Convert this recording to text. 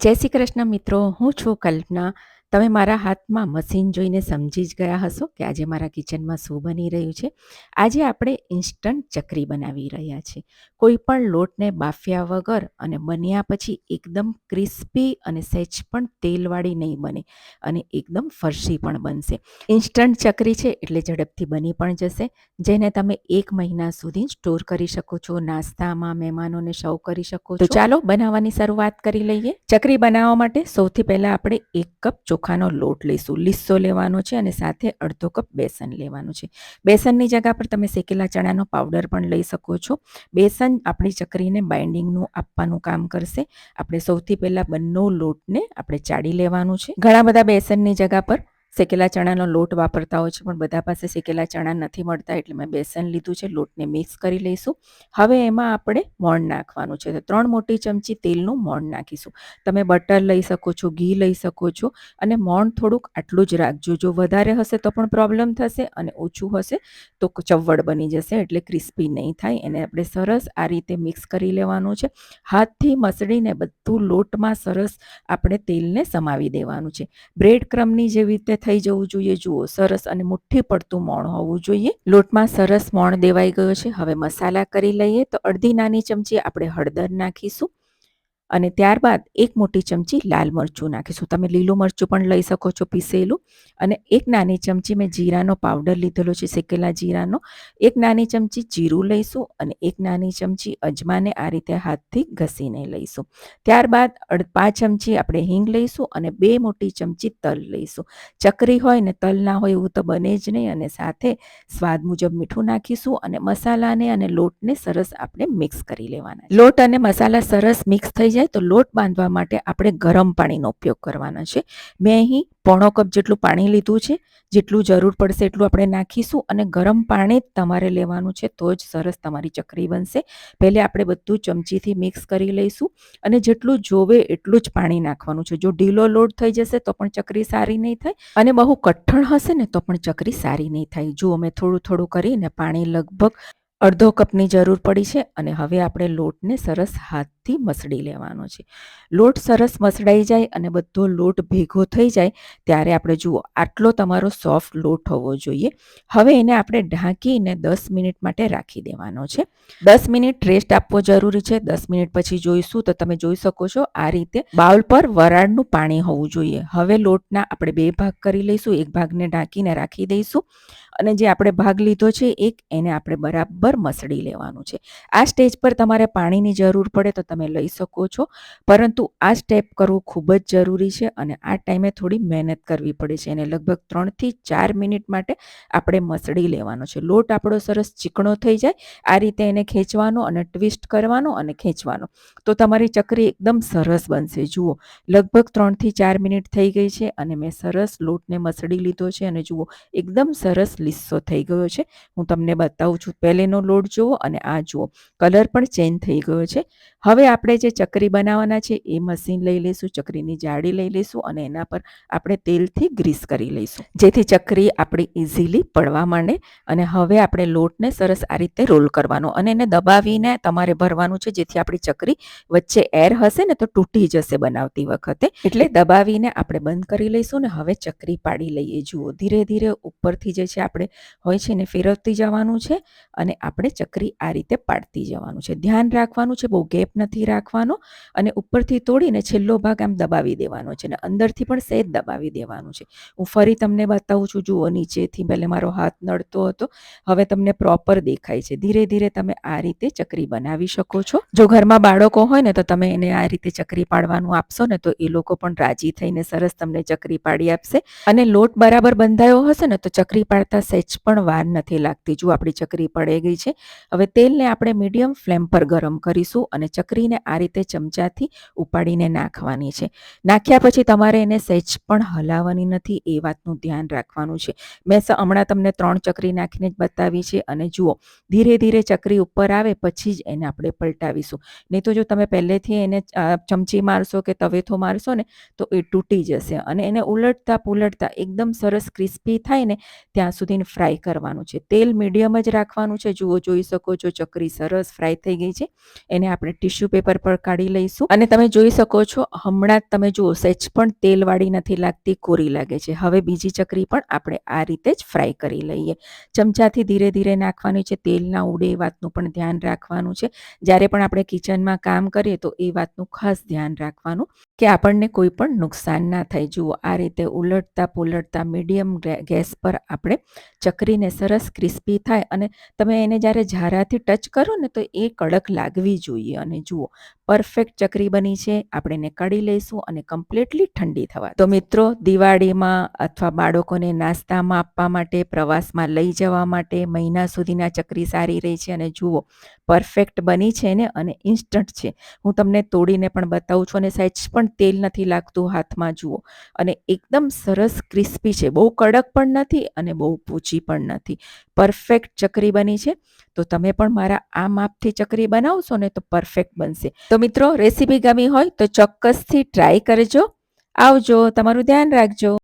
જય શ્રી કૃષ્ણ મિત્રો હું છું કલ્પના. તમે મારા હાથમાં મશીન જોઈને સમજી જ ગયા હશો કે આજે મારા કિચનમાં શું બની રહ્યું છે. આજે આપણે ઇન્સ્ટન્ટ ચકરી બનાવી રહ્યા છીએ. કોઈ પણ લોટને બાફ્યા વગર અને બન્યા પછી એકદમ ક્રિસ્પી અને સહેજ પણ તેલવાળી નહીં બને અને એકદમ ફરસી પણ બનશે. ઇન્સ્ટન્ટ ચકરી છે એટલે ઝડપથી બની પણ જશે જેને તમે એક મહિના સુધી સ્ટોર કરી શકો છો નાસ્તામાં મહેમાનોને સર્વ કરી શકો છો. તો ચાલો બનાવવાની શરૂઆત કરી લઈએ. ચકરી બનાવવા માટે સૌથી પહેલાં આપણે એક કપ ચોખાનો લોટ લઈશું, લીસો લેવાનો છે અને સાથે અડધો કપ બેસન લેવાનું છે. બેસનની જગ્યા પર તમે શેકેલા ચણાનો પાવડર પણ લઈ શકો છો. બેસન આપણી ચકરીને બાઇન્ડિંગનું આપવાનું કામ કરશે. આપણે સૌથી પહેલાં બંને લોટને આપણે ચાળી લેવાનું છે. ઘણા બધા બેસનની જગ્યા પર શેકેલા ચણાનો લોટ વાપરતા હોય છે, પણ બધા પાસે શેકેલા ચણા નથી મળતા, એટલે મેં બેસન લીધું છે, લોટને મિક્સ કરી લઈશું. હવે એમાં આપણે મોણ નાખવાનું છે, તો ત્રણ મોટી ચમચી તેલનું મોણ નાખીશું. તમે બટર લઈ શકો છો, ઘી લઈ શકો છો, અને મોણ થોડુંક આટલું જ રાખજો. જો વધારે હશે તો પણ પ્રોબ્લેમ થશે અને ઓછું હશે તો ચવડ બની જશે, એટલે ક્રિસ્પી નહીં થાય. એને આપણે સરસ આ રીતે મિક્સ કરી લેવાનું છે. હાથથી મસળીને બધું લોટમાં સરસ આપણે તેલને સમાવી દેવાનું છે. બ્રેડ ક્રમની જેવી રીતે થઈ જવું જોઈએ. જુઓ, સરસ અને મુઠ્ઠી પડતું મોણ હોવું જોઈએ. લોટમાં સરસ મોણ દેવાઈ ગયો છે. હવે મસાલા કરી લઈએ તો અડધી નાની ચમચી આપણે હળદર નાખીશું. અને ત્યારબાદ એક મોટી ચમચી લાલ મરચું નાખીશું. તમે લીલું મરચું પણ લઈ શકો છો પીસેલું. અને એક નાની ચમચી મેં જીરાનો પાવડર લીધેલો છે, શેકેલા જીરાનો. એક નાની ચમચી જીરું લઈશું અને એક નાની ચમચી અજમાને આ રીતે હાથથી ઘસીને લઈશું. ત્યારબાદ પાંચ ચમચી આપણે હિંગ લઈશું અને બે મોટી ચમચી તલ લઈશું. ચકરી હોય ને તલ ના હોય એવું તો બને જ નહીં અને સાથે સ્વાદ મુજબ મીઠું નાખીશું અને મસાલાને અને લોટને સરસ આપણે મિક્સ કરી લેવાના લોટ અને મસાલા સરસ મિક્સ થઈ જાય જાય તો લોટ બાંધવા માટે આપણે ગરમ પાણીનો ઉપયોગ કરવાનો છે. મેં અહીં પોણો કપ જેટલું પાણી લીધું છે. જેટલું જરૂર પડશે એટલું આપણે નાખીશું અને ગરમ પાણી તમારે લેવાનું છે તો જ સરસ તમારી ચકરી બનશે. પહેલે આપણે બધું ચમચીથી મિક્સ કરી લઈશું અને જેટલું જોવે એટલું જ પાણી નાખવાનું છે. જો ઢીલો લોટ થઈ જશે તો પણ ચકરી સારી નહીં થાય અને બહુ કઠણ હશે ને તો પણ ચકરી સારી નહીં થાય. જો અમે થોડું થોડું કરીને પાણી લગભગ અડધો કપની જરૂર પડી છે અને હવે આપણે લોટને સરસ હાથથી મસળી લેવાનો છે. લોટ સરસ મસળાઈ જાય અને બધો લોટ ભેગો થઈ જાય, ત્યારે આપણે જુઓ, આટલો તમારો સોફ્ટ લોટ હોવો જોઈએ. હવે એને આપણે ઢાંકીને દસ મિનિટ માટે રાખી દેવાનો છે. દસ મિનિટ રેસ્ટ આપવો જરૂરી છે. દસ મિનિટ પછી જોઈશું તો તમે જોઈ શકો છો આ રીતે બાઉલ પર વરાળનું પાણી હોવું જોઈએ. હવે લોટના આપણે બે ભાગ કરી લઈશું. એક ભાગને ઢાંકીને રાખી દઈશું અને જે આપણે ભાગ લીધો છે એક, એને આપણે બરાબર મસળી લેવાનું છે. આ સ્ટેજ પર તમારે પાણીની જરૂર પડે તો તમે લઈ શકો છો. પરંતુ આ સ્ટેપ કરવું ખૂબ જ જરૂરી છે અને આ ટાઈમે થોડી મહેનત કરવી પડે છે. એને લગભગ ત્રણથી ચાર મિનિટ માટે આપણે મસળી લેવાનો છે. લોટ આપણો સરસ ચીકણો થઈ જાય. આ રીતે એને ખેંચવાનો અને ટ્વિસ્ટ કરવાનો અને ખેંચવાનો. તો તમારી ચકરી એકદમ સરસ બનશે. જુઓ, લગભગ ત્રણથી ચાર મિનિટ થઈ ગઈ છે અને મેં સરસ લોટને મસળી લીધો છે અને જુઓ, એકદમ સરસ લીસ્સો થઈ ગયો છે. હું તમને બતાવું છું. પહેલેનો લોટ જુઓ અને આ જુઓ. કલર પણ ચેન્જ થઈ ગયો છે. હવે આપણે જે ચકરી બનાવવાના છે, એ મશીન લઈ લઈશું, ચકરીની જાળી લઈ લઈશું અને એના પર આપણે તેલથી ગ્રીસ કરી લઈશું. જેથી ચકરી આપણી ઇઝીલી પડવા માંડે અને હવે આપણે લોટને સરસ આ રીતે રોલ કરવાનો અને એને દબાવીને તમારે ભરવાનું છે, જેથી આપણી ચકરી વચ્ચે એર હશે ને તો તૂટી જશે બનાવતી વખતે. એટલે દબાવીને આપણે બંધ કરી લઈશું ને હવે ચકરી પાડી લઈએ. જુઓ, ધીરે ધીરે ઉપરથી જે છે, આપણે હોય છે ને, ફેરવતી જવાનું છે અને આપણે ચકરી આ રીતે પાડતી જવાનું છે. ધ્યાન રાખવાનું છે, બહુ ગેપ નથી રાખવાનો અને ઉપરથી તોડીને છેલ્લો ભાગ આમ દબાવી દેવાનો છે અને અંદરથી પણ સહેજ દબાવી દેવાનું છે. હું ફરી તમને બતાવું છું, જુઓ, નીચેથી પહેલે મારો હાથ નડતો હતો, હવે તમને પ્રોપર દેખાય છે. ધીરે ધીરે તમે આ રીતે ચકરી બનાવી શકો છો. જો ઘરમાં બાળકો હોય ને, તો તમે એને આ રીતે ચકરી પાડવાનું આપશો ને, તો એ લોકો પણ રાજી થઈને સરસ તમને ચકરી પાડી આપશે. અને લોટ બરાબર બંધાયો હશે ને, તો ચકરી પાડતા સહેજ પણ વાર નથી લાગતી. જો આપણી ચકરી પડી ગઈ છે. હવે તેલને આપણે મીડિયમ ફ્લેમ પર ગરમ કરીશું અને ચકરીને આ રીતે ચમચાથી ઉપાડીને નાખવાની છે. નાખ્યા પછી તમારે એને સહેજ પણ હલાવવાની નથી, એ વાતનું ધ્યાન રાખવાનું છે. મેં હમણાં તમને ત્રણ ચકરી નાખીને જ બતાવી છે અને જુઓ, ધીરે ધીરે ચકરી ઉપર આવે પછી જ એને આપણે પલટાવીશું. નહીં તો જો તમે પહેલેથી એને ચમચી મારશો કે તવેથો મારશો ને, તો એ તૂટી જશે અને એને ઉલટતા પુલટતા એકદમ સરસ ક્રિસ્પી થાય ને, ત્યાં સુધી ફ્રાય કરવાનું છે. તેલ મીડિયમ જ રાખવાનું છે. જુઓ, જોઈ શકો છો ચકરી સરસ ફ્રાય થઈ ગઈ છે. એને આપણે ટીસ્યુ પેપર પર કાઢી લઈશું. અને તમે જોઈ શકો છો, હમણાં તમે જુઓ સહેજ પણ તેલવાળી નથી લાગતી, કોરી લાગે છે. હવે બીજી ચકરી પણ આપણે આ રીતે જ ફ્રાય કરી લઈએ. ચમચાથી ધીરે ધીરે નાખવાની છે, તેલ ના ઉડે એ વાતનું પણ ધ્યાન રાખવાનું છે. જ્યારે પણ આપણે કિચનમાં કામ કરીએ તો એ વાતનું ખાસ ધ્યાન રાખવાનું કે આપણને કોઈ પણ નુકસાન ના થાય. જુઓ, આ રીતે ઉલટતા પુલટતા મીડિયમ ગેસ પર આપણે ચકરીને સરસ ક્રિસ્પી થાય અને તમે એને જ્યારે ઝારાથી ટચ કરો ને તો એ કડક લાગવી જોઈએ. અને જુઓ પરફેક્ટ ચકરી બની છે. આપણે એને કાઢી લઈશું અને કમ્પ્લીટલી ઠંડી થવા તો મિત્રો, દિવાળીમાં અથવા બાળકોને નાસ્તામાં આપવા માટે, પ્રવાસમાં લઈ જવા માટે મહિના સુધીના ચકરી સારી રહી છે અને જુઓ પરફેક્ટ બની છે ને અને ઇન્સ્ટન્ટ છે. હું તમને તોડીને પણ બતાવું છું અને સહેજ પણ તેલ નથી લાગતું હાથમાં, જુઓ. અને એકદમ સરસ ક્રિસ્પી છે. બહુ કડક પણ નથી અને બહુ પૂચી પણ નથી. પરફેક્ટ ચકરી બની છે. તો તમે પણ મારા આ માપથી ચકરી બનાવશો ને તો પરફેક્ટ બનશે. તો મિત્રો રેસીપી ગમી હોય તો ચોક્કસથી ટ્રાય કરજો. આવજો તમારું ધ્યાન રાખજો.